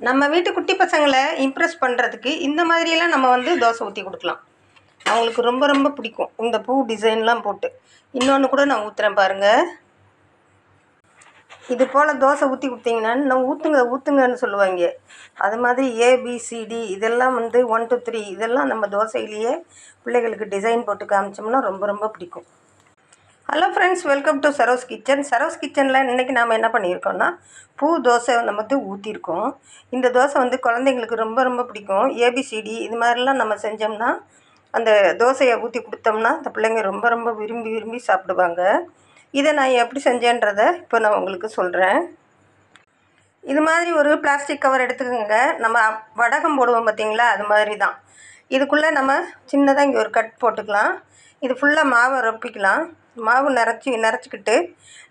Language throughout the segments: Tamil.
நம்ம வீட்டு குட்டி பசங்களை இம்ப்ரெஸ் பண்ணுறதுக்கு இந்த மாதிரியெல்லாம் நம்ம வந்து தோசை ஊற்றி கொடுக்கலாம். அவங்களுக்கு ரொம்ப ரொம்ப பிடிக்கும். இந்த பூ டிசைன்லாம் போட்டு. இன்னொன்று கூட நான் ஊற்றுறேன் பாருங்கள் இது போல் தோசை ஊற்றி கொடுத்தீங்கன்னா நான் ஊற்றுங்க ஊற்றுங்கன்னு சொல்லுவாங்க. அது மாதிரி ஏபிசிடி இதெல்லாம் வந்து ஒன் டூ த்ரீ இதெல்லாம் நம்ம தோசையிலேயே பிள்ளைகளுக்கு டிசைன் போட்டு காமிச்சோம்னா ரொம்ப ரொம்ப பிடிக்கும். Hello friends welcome to Saro's kitchen Saro's கிச்சனில் இன்றைக்கி நாம் என்ன பண்ணியிருக்கோம்னா பூ தோசை நம்ம வந்து ஊற்றிருக்கோம் இந்த தோசை வந்து குழந்தைங்களுக்கு ரொம்ப ரொம்ப பிடிக்கும். ஏபிசிடி இது மாதிரிலாம் நம்ம செஞ்சோம்னா அந்த தோசையை ஊற்றி கொடுத்தோம்னா அந்த பிள்ளைங்க ரொம்ப ரொம்ப விரும்பி விரும்பி சாப்பிடுவாங்க. இதை நான் எப்படி செஞ்சேன்றதை இப்போ நான் உங்களுக்கு சொல்கிறேன் இது மாதிரி ஒரு பிளாஸ்டிக் கவர் எடுத்துக்கோங்க. நம்ம வடகம் போடுவோம் பார்த்தீங்களா? அது மாதிரி தான் இதுக்குள்ளே நம்ம சின்னதாக இங்கே ஒரு கட் போட்டுக்கலாம். இது ஃபுல்லாக மாவை ரொப்பிக்கலாம். மாவு நிறச்சி நிறச்சிக்கிட்டு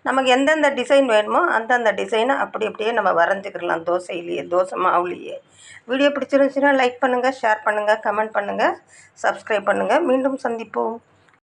நமக்கு எந்தெந்த டிசைன் வேணுமோ அந்தந்த டிசைனை அப்படி அப்படியே நம்ம வரைஞ்சிக்கிடலாம் தோசையிலேயே தோசை மாவுலேயே. வீடியோ பிடிச்சிருந்துச்சுன்னா லைக் பண்ணுங்கள் ஷேர் பண்ணுங்கள் கமெண்ட் பண்ணுங்கள் சப்ஸ்கிரைப் பண்ணுங்கள் மீண்டும் சந்திப்போம்.